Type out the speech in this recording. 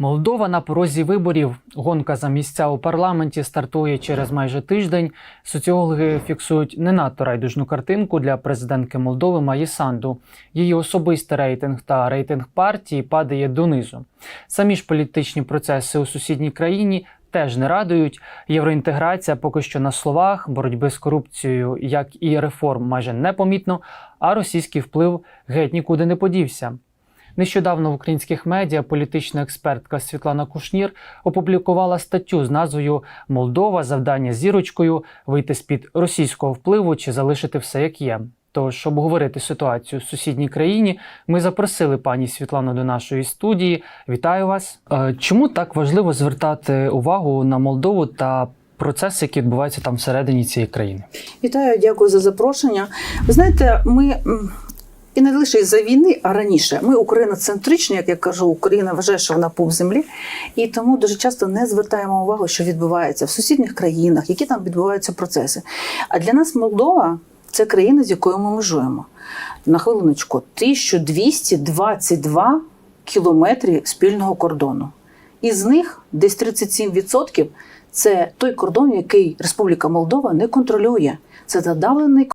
Молдова на порозі виборів. Гонка за місця у парламенті стартує через майже тиждень. Соціологи фіксують не надто райдужну картинку для президентки Молдови Маї Санду. Її особистий рейтинг та рейтинг партії падає донизу. Самі ж політичні процеси у сусідній країні теж не радують. Євроінтеграція поки що на словах, боротьби з корупцією, як і реформ, майже непомітно, а російський вплив геть нікуди не подівся. Нещодавно в українських медіа політична експертка Світлана Кушнір опублікувала статтю з назвою Молдова завдання зірочкою вийти з під російського впливу чи залишити все як є. Тож, обговорити ситуацію в сусідній країні, ми запросили пані Світлану до нашої студії. Вітаю вас! Е, Чому так важливо звертати увагу на Молдову та процеси, які відбуваються там всередині цієї країни? Вітаю, дякую за запрошення. Ви знаєте, ми і не лише із-за війни, а раніше. Ми україноцентричні, як я кажу, Україна вважає, що вона пуп землі, і тому дуже часто не звертаємо увагу, що відбувається в сусідніх країнах, які там відбуваються процеси. А для нас Молдова це країна, з якою ми межуємо. На хвилиночку, 1222 кілометри спільного кордону. Із них десь 37% це той кордон, який Республіка Молдова не контролює. Це задавлений